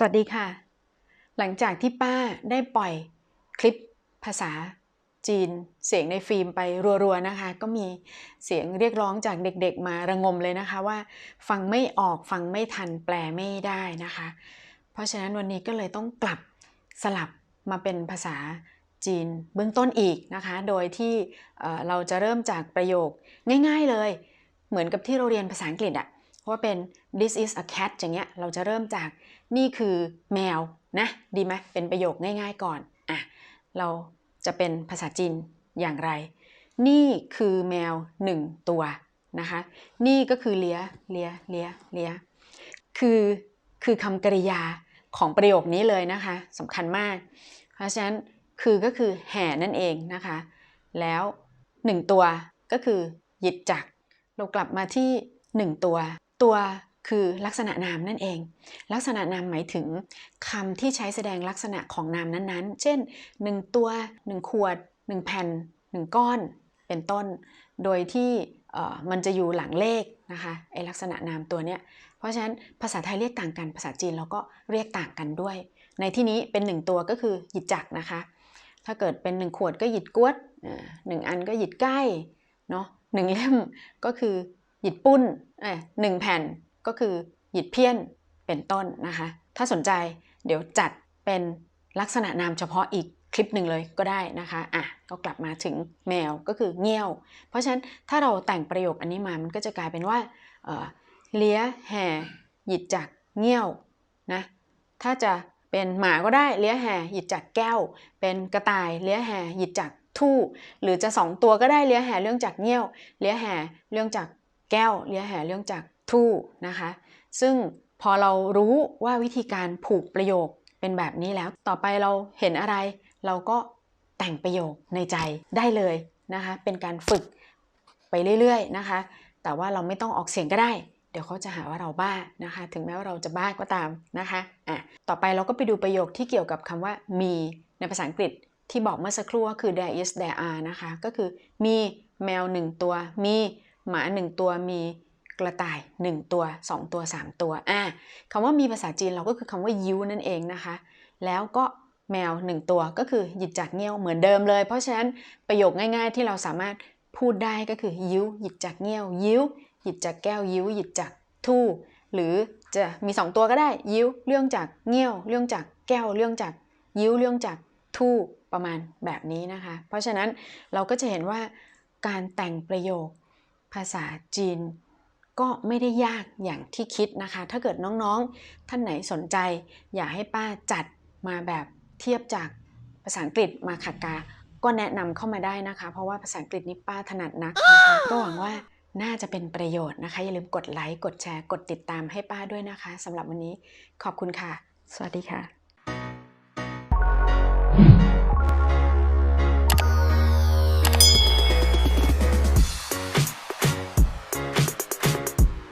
สวัสดีค่ะ หลังจากที่ป้าได้ปล่อยคลิปภาษาจีนเสียงในฟิล์มไปรัวๆนะคะ ก็มีเสียงเรียกร้องจากเด็กๆมาระงมเลยนะคะว่า ฟังไม่ออกฟังไม่ทันแปลไม่ได้นะคะ เพราะฉะนั้นวันนี้ก็เลยต้องกลับสลับมาเป็นภาษาจีนเบื้องต้นอีกนะคะ โดยที่เราจะเริ่มจากประโยคง่าย ๆเลย เหมือนกับที่เราเรียนภาษาอังกฤษอะ ว่าเป็น this is a cat อย่างเงี้ยเราจะเริ่มจากนี่คือแมวนะ ดีไหมเป็นประโยคง่าย ๆก่อนอะเราจะเป็นภาษาจีนอย่างไร นี่คือแมวหนึ่งตัวนะคะ นี่ก็คือเลียเลียเลียเลียคือคือคำกริยาของประโยคนี้เลยนะคะสำคัญมาก เพราะฉะนั้นคือก็คือแห่นั่นเองนะคะ แล้วหนึ่งตัวก็คือหยิดจัก เรากลับมาที่หนึ่งตัว ตัวคือลักษณะนามนั่นเอง ลักษณะนามหมายถึงคำที่ใช้แสดงลักษณะของนามนั้นๆ เช่น 1 ตัว 1 ขวด 1 แผ่น 1 ก้อน เป็นต้น โดยที่มันจะอยู่หลังเลขนะคะไอลักษณะนามตัวเนี้ย เพราะฉะนั้นภาษาไทยเรียกต่างกัน ภาษาจีนเราก็เรียกต่างกันด้วย ในที่นี้เป็น 1 ตัวก็คือหยิดจักนะคะ ถ้าเกิดเป็น 1 ขวดก็หยิดกวดหนึ่งอันก็หยิดใกล้เนาะหนึ่งเล่มก็คือ หยิดปุ้นเอ้ยหนึ่งแผ่นก็คือหยิดเพี้ยนเป็นต้นนะคะ ถ้าสนใจเดี๋ยวจัดเป็นลักษณะนามเฉพาะอีกคลิปหนึ่งเลยก็ได้นะคะอะก็กลับมาถึงแมวก็คือเงี้ยว เพราะฉะนั้นถ้าเราแต่งประโยคอันนี้มามันก็จะกลายเป็นว่าเอ่อเลี้ยแห่หยิดจักเงี้ยวนะถ้าจะเป็นหมาก็ได้เลี้ยแห่หยิดจักแก้ว เป็นกระต่ายเลี้ยแห่หยิดจักทู่ หรือจะสองตัวก็ได้เลี้ยแห่เรื่องจากเงี้ยว เลี้ยแห่เรื่องจาก แก้วเลี้ยแห่เรื่องจากทู่นะคะ ซึ่งพอเรารู้ว่าวิธีการผูกประโยคเป็นแบบนี้แล้ว ต่อไปเราเห็นอะไร เราก็แต่งประโยคในใจได้เลยนะคะ เป็นการฝึกไปเรื่อยๆนะคะ แต่ว่าเราไม่ต้องออกเสียงก็ได้ เดี๋ยวเขาจะหาว่าเราบ้านะคะ ถึงแม้ว่าเราจะบ้าก็ตามนะคะอะต่อไปเราก็ไปดูประโยคที่เกี่ยวกับคำว่ามีในภาษาอังกฤษที่บอกเมื่อสักครู่ก็คือ there is there are นะคะ ก็คือมีแมว1ตัว มี หมา1ตัวมีกระต่าย 1 ตัว 2 ตัว 3 ตัวอะคำว่ามีภาษาจีนเราก็คือคำว่ายิวนั่นเองนะคะ แล้วก็แมว 1 ตัวก็คือหยิดจากเงี้ยวเหมือนเดิมเลย เพราะฉะนั้นประโยคง่ายๆ ที่เราสามารถพูดได้ก็คือยิวหยิดจากเงี้ยว ยิวหยิดจากแก้วยิวหยิดจากทู่ หรือจะมี 2 ตัวก็ได้ ยิวเรื่องจากเงี้ยว เรื่องจากแก้วเรื่องจากยิวเรื่องจากทู่ประมาณแบบนี้นะคะ เพราะฉะนั้นเราก็จะเห็นว่าการแต่งประโยค ภาษาจีนก็ไม่ได้ยากอย่างที่คิดนะคะ ถ้าเกิดน้องๆ ท่านไหนสนใจ อยากให้ป้าจัดมาแบบเทียบจากภาษาอังกฤษมาขัดกา ก็แนะนำเข้ามาได้นะคะ เพราะว่าภาษาอังกฤษนี่ป้าถนัดนักนะคะก็หวังว่าน่าจะเป็นประโยชน์นะคะ อย่าลืมกดไลค์ กดแชร์ กดติดตามให้ป้าด้วยนะคะสำหรับวันนี้ขอบคุณค่ะ สวัสดีค่ะ